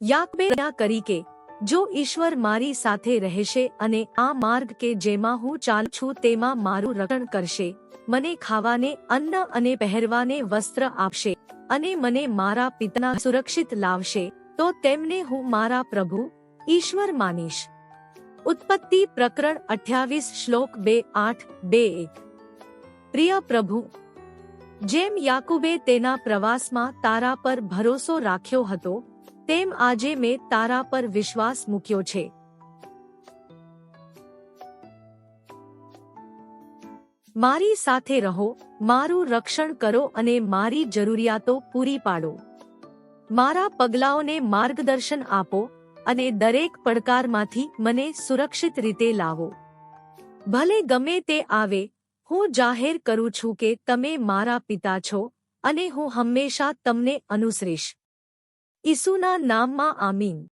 યાકબે ના કરી કે, જો ઈશ્વર મારી સાથે રહેશે અને આ માર્ગ કે જેમાં હું ચાલ છું તેમાં મારું રક્ષણ કરશે, મને ખાવાને, અન્ન અને પહેરવાને વસ્ત્ર આપશે અને મને મારા પિતાના સુરક્ષિત લાવશે, તો તેમને હું મારા પ્રભુ, ઈશ્વર માનીશ. ઉત્પત્તિ પ્રકરણ અઠ્યાવીસ શ્લોક બે આઠ બે પ્રિય પ્રભુ, જેમ યાકુબે તેના પ્રવાસમાં તારા પર ભરોસો રાખ્યો હતો તેમ આજે મેં તારા પર વિશ્વાસ મૂક્યો છે. મારી સાથે રહો, મારું રક્ષણ કરો અને મારી જરૂરિયાતો પૂરી પાડો. મારા પગલાઓને માર્ગદર્શન આપો અને દરેક પડકારમાંથી મને સુરક્ષિત રીતે લાવો. ભલે ગમે તે આવે, હું જાહેર કરું છું કે તમે મારા પિતા છો અને હું હંમેશા તમને અનુસરીશ. ઈસુના નામમાં આમીન.